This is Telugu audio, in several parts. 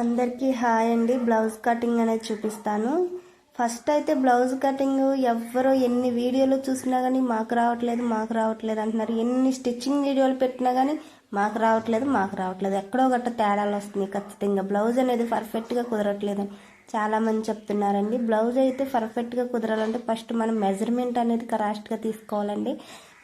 అందరికీ హాయ్ అండి. బ్లౌజ్ కటింగ్ అనేది చూపిస్తాను. ఫస్ట్ అయితే బ్లౌజ్ కటింగ్ ఎవ్వరో ఎన్ని వీడియోలు చూసినా కానీ మాకు రావట్లేదు మాకు రావట్లేదు అంటున్నారు. ఎన్ని స్టిచ్చింగ్ వీడియోలు పెట్టినా కానీ మాకు రావట్లేదు మాకు రావట్లేదు. ఎక్కడో గట్ట తేడాలు వస్తున్నాయి ఖచ్చితంగా. బ్లౌజ్ అనేది పర్ఫెక్ట్గా కుదరట్లేదని చాలామంది చెప్తున్నారండి. బ్లౌజ్ అయితే పర్ఫెక్ట్గా కుదరాలంటే ఫస్ట్ మనం మెజర్మెంట్ అనేది కరాస్ట్గా తీసుకోవాలండి.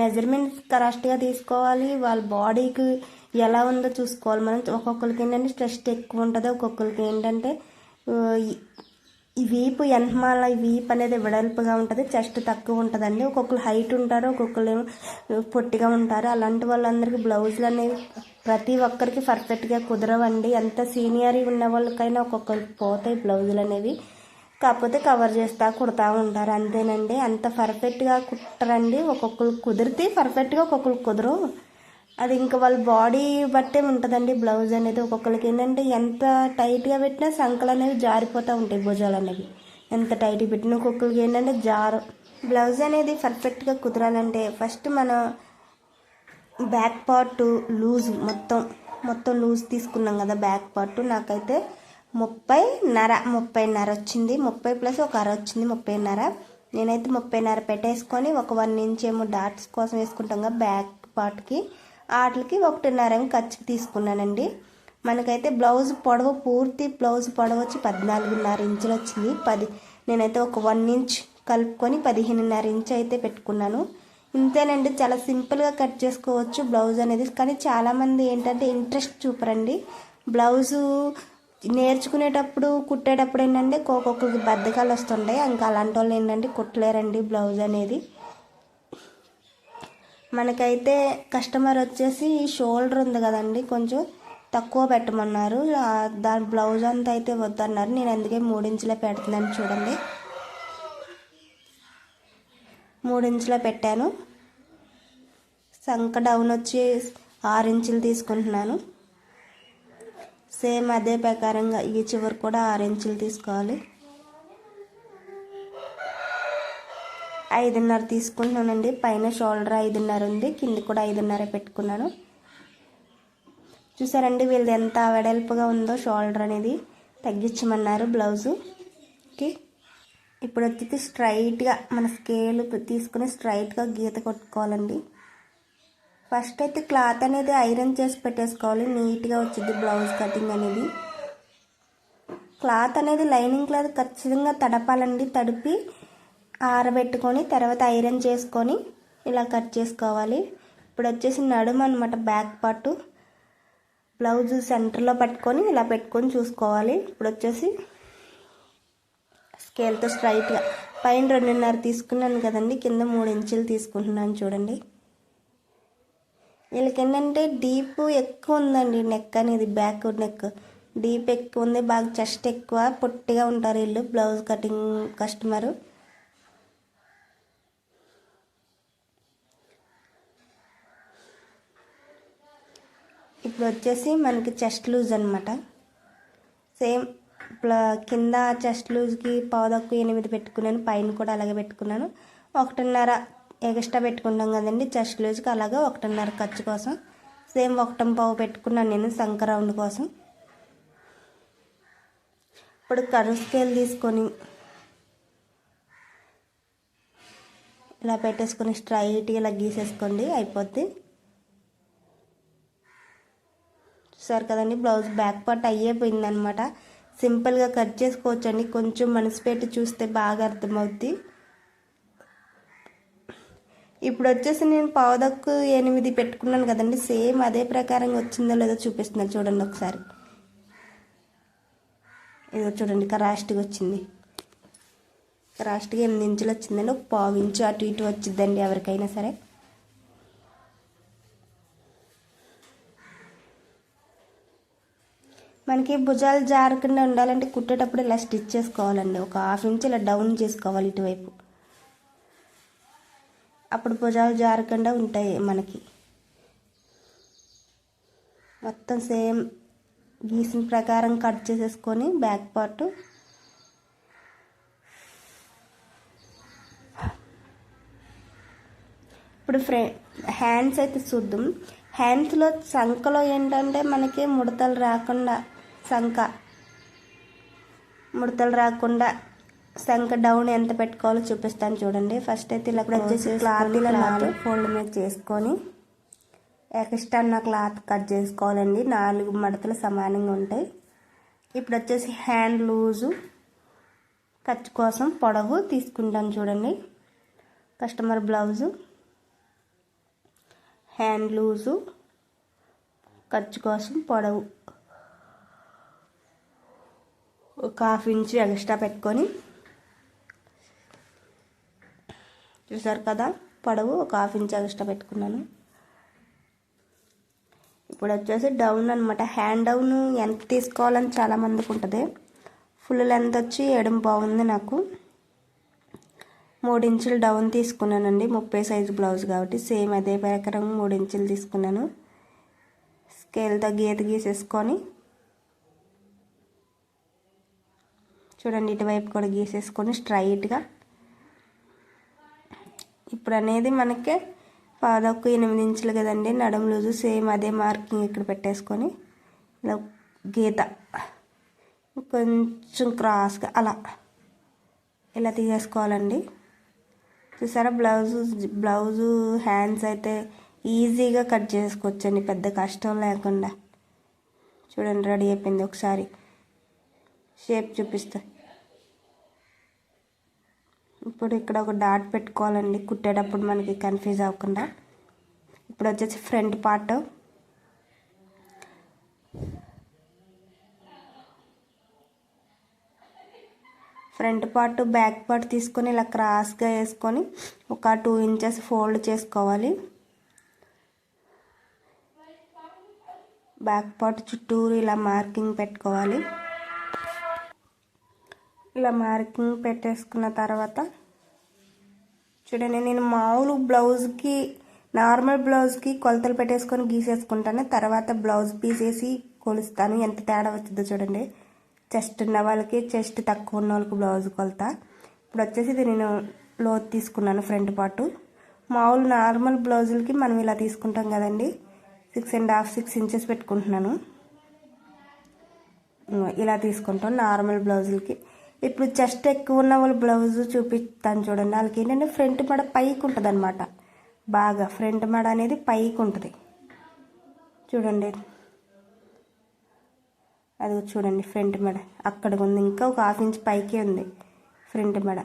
మెజర్మెంట్ కరాస్ట్గా తీసుకోవాలి. వాళ్ళ బాడీకి ఎలా ఉందో చూసుకోవాలి. మనం ఒక్కొక్కరికి ఏంటంటే స్ట్రెస్ ఎక్కువ ఉంటుంది. ఒక్కొక్కరికి ఏంటంటే ఈ- వీపు వెనకమాల ఈ వీపు అనేది వెడల్పుగా ఉంటుంది చెస్ట్ తక్కువ ఉంటుందండి. ఒక్కొక్కరు హైట్ ఉంటారు ఒక్కొక్కరు ఏమో పొట్టిగా ఉంటారు. అలాంటి వాళ్ళందరికీ బ్లౌజులు అనేవి ప్రతి ఒక్కరికి పర్ఫెక్ట్గా కుదరవండి. ఎంత సీనియర్ ఉన్న వాళ్ళకైనా ఒక్కొక్కరికి పోతాయి బ్లౌజులు అనేవి. కాకపోతే కవర్ చేస్తా కుడతా ఉంటారు. అంతేనండి. అంత పర్ఫెక్ట్గా కుట్టరండి. ఒక్కొక్కరు కుదిరితే పర్ఫెక్ట్గా ఒక్కొక్కరు కుదరవు అది ఇంకా వాళ్ళ బాడీ బట్టే ఉంటుందండి బ్లౌజ్ అనేది ఒక్కొక్కరికి ఏంటంటే ఎంత టైట్గా పెట్టినా సంకలు అనేవి జారిపోతూ ఉంటాయి భుజాలు అనేవి. ఎంత టైట్గా పెట్టినా ఒక్కొక్కరికి ఏంటంటే జారు. బ్లౌజ్ అనేది పర్ఫెక్ట్గా కుదరాలంటే ఫస్ట్ మనం బ్యాక్ పార్ట్ లూజ్ మొత్తం మొత్తం లూజ్ తీసుకున్నాం కదా బ్యాక్ పార్ట్. నాకైతే ముప్పై నర ముప్పై నర వచ్చింది. ముప్పై ప్లస్ ఒక అర వచ్చింది ముప్పై నర. నేనైతే ముప్పై నర పెట్టేసుకొని ఒక వన్ ఇంచ్ ఏమో డాట్స్ కోసం వేసుకుంటాం కదా బ్యాక్ పార్ట్కి. వాటికి ఒకటిన్నర ఏమో ఖర్చుకి తీసుకున్నానండి. మనకైతే బ్లౌజ్ పొడవు పూర్తి బ్లౌజ్ పొడవు వచ్చి పద్నాలుగున్నర ఇంచులు వచ్చింది. పది నేనైతే ఒక వన్ ఇంచ్ కలుపుకొని పదిహేనున్నర ఇంచ్ అయితే పెట్టుకున్నాను. ఇంతేనండి చాలా సింపుల్గా కట్ చేసుకోవచ్చు బ్లౌజ్ అనేది. కానీ చాలామంది ఏంటంటే ఇంట్రెస్ట్ చూపరండి. బ్లౌజు నేర్చుకునేటప్పుడు కుట్టేటప్పుడు ఏంటంటే ఒక్కొక్కరికి బద్దకాలు వస్తుంటాయి. ఇంకా అలాంటి వాళ్ళు ఏంటంటే కుట్టలేరండి బ్లౌజ్ అనేది. మనకైతే కస్టమర్ వచ్చేసి షోల్డర్ ఉంది కదండి కొంచెం తక్కువ పెట్టమన్నారు. దాని బ్లౌజ్ అంతా అయితే వద్దన్నారు. నేను అందుకే మూడించులే పెడుతున్నాను చూడండి. మూడించులో పెట్టాను. సంక డౌన్ వచ్చి ఆరు ఇంచులు తీసుకుంటున్నాను. సేమ్ అదే ప్రకారంగా ఈ చివరి కూడా ఆరు ఇంచులు తీసుకోవాలి. ఐదున్నర తీసుకుంటున్నానండి. పైన షోల్డర్ ఐదున్నర ఉంది. కింద కూడా ఐదున్నర పెట్టుకున్నాను. చూసారండి వీళ్ళది ఎంత వెడల్పుగా ఉందో షోల్డర్ అనేది. తగ్గించమన్నారు బ్లౌజుకి ఇప్పుడు వచ్చేసి స్ట్రైట్గా మన స్కేల్ తీసుకుని స్ట్రైట్గా గీత కొట్టుకోవాలండి. ఫస్ట్ అయితే క్లాత్ అనేది ఐరన్ చేసి పెట్టేసుకోవాలి. నీట్గా వచ్చింది బ్లౌజ్ కటింగ్ అనేది. క్లాత్ అనేది లైనింగ్ క్లాత్ ఖచ్చితంగా తడపాలండి. తడిపి ఆరబెట్టుకొని తర్వాత ఐరన్ చేసుకొని ఇలా కట్ చేసుకోవాలి. ఇప్పుడు వచ్చేసి నడుము అనమాట బ్యాక్ పార్ట్. బ్లౌజ్ సెంటర్లో పట్టుకొని ఇలా పెట్టుకొని చూసుకోవాలి. ఇప్పుడు వచ్చేసి స్కేల్తో స్ట్రైట్గా పైన రెండున్నర తీసుకున్నాను కదండి కింద మూడు ఇంచులు తీసుకుంటున్నాను చూడండి. వీళ్ళకి ఏంటంటే డీప్ ఎక్కువ ఉందండి నెక్ అనేది బ్యాక్ నెక్. డీప్ ఎక్కువ ఉంది బాగా చెస్ట్ ఎక్కువ పొట్టిగా ఉంటారు వీళ్ళు బ్లౌజ్ కటింగ్ కస్టమరు. ఇప్పుడు వచ్చేసి మనకి చెస్ట్ లూజ్ అనమాట సేమ్ ఇప్పుడు కింద చెస్ట్ లూజ్కి పావుదక్కు ఎనిమిది పెట్టుకున్నాను పైన కూడా అలాగే పెట్టుకున్నాను. ఒకటిన్నర ఎక్స్ట్రా పెట్టుకుంటాం కదండి చెస్ట్ లూజ్కి అలాగే ఒకటిన్నర ఖర్చు కోసం. సేమ్ ఒకటం పావు పెట్టుకున్నాను నేను సంక రౌండ్ కోసం. ఇప్పుడు కరువు స్కేల్ తీసుకొని ఇలా పెట్టేసుకొని స్ట్రైట్గా ఇలా గీసేసుకోండి అయిపోద్ది. చూసారు కదండి బ్లౌజ్ బ్యాక్ పార్ట్ అయ్యేపోయింది అనమాట సింపుల్గా కట్ చేసుకోవచ్చండి. కొంచెం మనసు పెట్టి చూస్తే బాగా అర్థమవుద్ది. ఇప్పుడు వచ్చేసి నేను పావుదక్కు ఎనిమిది పెట్టుకున్నాను కదండి. సేమ్ అదే ప్రకారంగా వచ్చిందో లేదో చూపిస్తున్నాను చూడండి ఒకసారి. ఇదో చూడండి కరాస్ట్గా వచ్చింది. కరాస్ట్గా ఎనిమిది ఇంచులు వచ్చిందండి. ఒక పావు ఇంచు అటు ఇటు వచ్చిందండి ఎవరికైనా సరే. మనకి భుజాలు జారకుండా ఉండాలంటే కుట్టేటప్పుడు ఇలా స్టిచ్ చేసుకోవాలండి. ఒక హాఫ్ ఇంచ్ ఇలా డౌన్ చేసుకోవాలి ఇటువైపు. అప్పుడు భుజాలు జారకుండా ఉంటాయి మనకి. మొత్తం సేమ్ గీసిన ప్రకారం కట్ చేసేసుకొని బ్యాక్ పార్ట్ ఇప్పుడు ఫ్రే హ్యాండ్స్ అయితే చూద్దాం. హ్యాండ్స్లో సంఖలో ఏంటంటే మనకి ముడతలు రాకుండా సంక ముడతలు రాకుండా సంక డౌన్ ఎంత పెట్టుకోవాలో చూపిస్తాను చూడండి. ఫస్ట్ అయితే ఇలా వచ్చేసి క్లాత్ ఇలా నాలుగు ఫోల్డ్ మీద చేసుకొని ఎక్స్ట్రా ఉన్న క్లాత్ కట్ చేసుకోవాలండి. నాలుగు మడతలు సమానంగా ఉంటాయి. ఇప్పుడు వచ్చేసి హ్యాండ్ లూజు ఖర్చు కోసం పొడవు తీసుకుంటాను చూడండి. కస్టమర్ బ్లౌజు హ్యాండ్ లూజు ఖర్చు కోసం పొడవు. ఒక హాఫ్ ఇంచ్ ఎక్స్ట్రా పెట్టుకొని చూసారు కదా పొడవు ఒక హాఫ్ ఇంచ్ ఎక్స్ట్రా పెట్టుకున్నాను. ఇప్పుడు వచ్చేసి డౌన్ అనమాట హ్యాండ్ డౌన్ ఎంత తీసుకోవాలని చాలా మందికి ఉంటుంది. ఫుల్ లెంత్ వచ్చి ఎడం బాగుంది నాకు. మూడు ఇంచులు డౌన్ తీసుకున్నానండి. ముప్పై సైజు బ్లౌజ్ కాబట్టి సేమ్ అదే ప్రకారం మూడు ఇంచులు తీసుకున్నాను. స్కేల్తో గీత గీసేసుకొని చూడండి ఇటువైపు కూడా గీసేసుకొని స్ట్రైట్గా. ఇప్పుడు అనేది మనకి పాదొక్క ఎనిమిది ఇంచులు కదండి నడుం లూజు సేమ్ అదే మార్కింగ్ ఇక్కడ పెట్టేసుకొని ఇలా గీత. కొంచెం క్రాస్గా అలా ఇలా తీసేసుకోవాలండి. చూసారా బ్లౌజు బ్లౌజు హ్యాండ్స్ అయితే ఈజీగా కట్ చేసుకోవచ్చండి పెద్ద కష్టం లేకుండా. చూడండి రెడీ అయిపోయింది ఒకసారి. షేప్ చూపిస్తాను ఇప్పుడు ఇక్కడ ఒక డాట్ పెట్టుకోవాలండి. కుట్టేటప్పుడు మనకి కన్ఫ్యూజ్ అవ్వకుండా. ఇప్పుడు వచ్చేసి front part front part back part తీసుకొని ఇలా క్రాస్గా వేసుకొని ఒక టూ ఇంచెస్ ఫోల్డ్ చేసుకోవాలి. బ్యాక్ పార్ట్ చుట్టూరు ఇలా మార్కింగ్ పెట్టుకోవాలి. ఇలా మార్కింగ్ పెట్టేసుకున్న తర్వాత చూడండి నేను మామూలు బ్లౌజ్కి నార్మల్ బ్లౌజ్కి కొలతలు పెట్టేసుకొని గీసేసుకుంటాను. తర్వాత బ్లౌజ్ పీస్ వేసి కొలుస్తాను. ఎంత తేడా వచ్చిందో చూడండి. చెస్ట్ ఉన్న వాళ్ళకి చెస్ట్ తక్కువ ఉన్న వాళ్ళకి బ్లౌజ్ కొలత. ఇప్పుడు వచ్చేసి ఇది నేను లోత్ తీసుకున్నాను ఫ్రంట్ పార్ట్. మామూలు నార్మల్ బ్లౌజులకి మనం ఇలా తీసుకుంటాం కదండి. Six and half six inches పెట్టుకుంటున్నాను. ఇలా తీసుకుంటాం నార్మల్ బ్లౌజులకి. ఇప్పుడు చెస్ట్ ఎక్కువ ఉన్న వాళ్ళు బ్లౌజ్ చూపిస్తాను చూడండి. వాళ్ళకి ఏంటంటే ఫ్రంట్ మడ పైకి ఉంటుంది అనమాట బాగా ఫ్రంట్ మడ అనేది పైకి ఉంటుంది. చూడండి. అది చూడండి ఫ్రంట్ మెడ. అక్కడికి ఉంది. ఇంకా ఒక హాఫ్ ఇంచ్ పైకే ఉంది ఫ్రంట్ మెడ.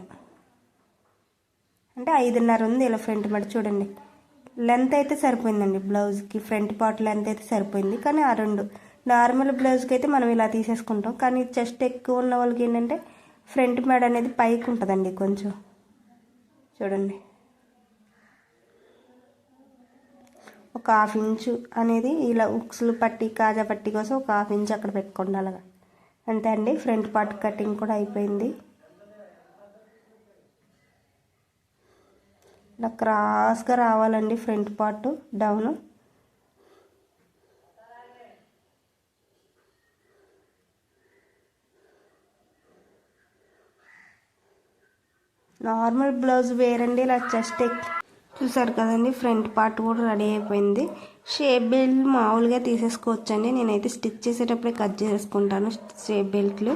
అంటే ఐదున్నర ఉంది ఇలా ఫ్రంట్ మెడ చూడండి. లెంత్ అయితే సరిపోయిందండి. బ్లౌజ్కి ఫ్రంట్ పార్ట్ లెంత్ అయితే సరిపోయింది. కానీ ఆ రెండు నార్మల్ బ్లౌజ్కి అయితే మనం ఇలా తీసేసుకుంటాం. కానీ చెస్ట్ ఎక్కువ ఉన్న వాళ్ళకి ఏంటంటే ఫ్రంట్ మెడ అనేది పైకి ఉంటుందండి కొంచెం. చూడండి. ఒక హాఫ్ ఇంచు అనేది ఇలా ఉక్స్లు పట్టి కాజా పట్టి కోసం ఒక హాఫ్ ఇంచ్ అక్కడ పెట్టుకోండి అలాగా. అంతే అండి ఫ్రంట్ పార్ట్ కటింగ్ కూడా అయిపోయింది. ఇలా క్రాస్గా రావాలండి front part down. Normal blouse వేరండి ఇలా చెస్ట్ చూసారు కదండి ఫ్రంట్ పార్ట్ కూడా రెడీ అయిపోయింది. షేప్ బెల్ట్ మామూలుగా తీసేసుకోవచ్చండి. నేనైతే స్టిచ్ చేసేటప్పుడే కట్ చేసుకుంటాను షేప్ బెల్ట్లు.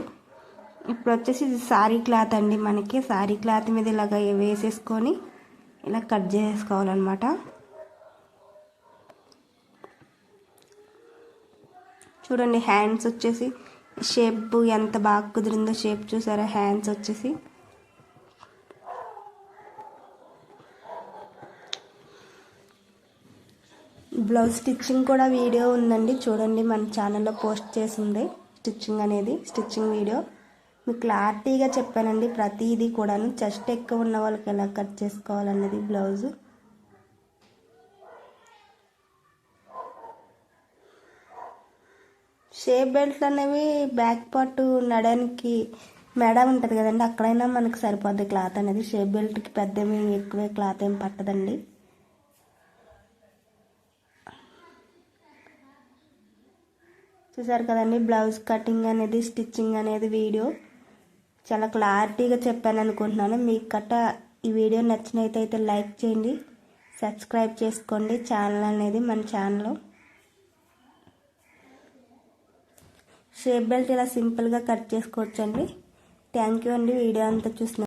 ఇప్పుడు వచ్చేసి ఇది సారీ క్లాత్ అండి మనకి. సారీ క్లాత్ మీద ఇలాగ వేసేసుకొని ఇలా కట్ చేసుకోవాలన్నమాట చూడండి హ్యాండ్స్ వచ్చేసి షేప్ ఎంత బాగా కుదిరిందో షేప్ చూసారా? హ్యాండ్స్ వచ్చేసి. బ్లౌజ్ స్టిచ్చింగ్ కూడా వీడియో ఉందండి. చూడండి మన ఛానల్లో పోస్ట్ చేసింది స్టిచ్చింగ్ అనేది స్టిచ్చింగ్ వీడియో. మీకు క్లారిటీగా చెప్పానండి ప్రతిదీ కూడాను. చెస్ట్ ఎక్కువ ఉన్న వాళ్ళకి ఎలా కట్ చేసుకోవాలన్నది బ్లౌజు. షేప్ బెల్ట్లు అనేవి బ్యాక్ పార్ట్ నడడానికి మెడ ఉంటుంది కదండి అక్కడైనా మనకు సరిపోద్ది క్లాత్ అనేది. షేప్ బెల్ట్కి పెద్ద ఎక్కువే క్లాత్ ఏం పట్టదండి. చూసారు కదండి బ్లౌజ్ కటింగ్ అనేది స్టిచ్చింగ్ అనేది వీడియో. చాలా క్లారిటీగా చెప్పాను అనుకుంటున్నాను. మీకు కట్ట ఈ వీడియో నచ్చినైతే లైక్ చేయండి సబ్స్క్రైబ్ చేసుకోండి. ఛానల్ అనేది మన ఛానల్. షేప్ బెల్ట్ ఇలా సింపుల్గా కట్ చేసుకోవచ్చండి. థ్యాంక్ యూ అండి. వీడియో అంతా చూసిన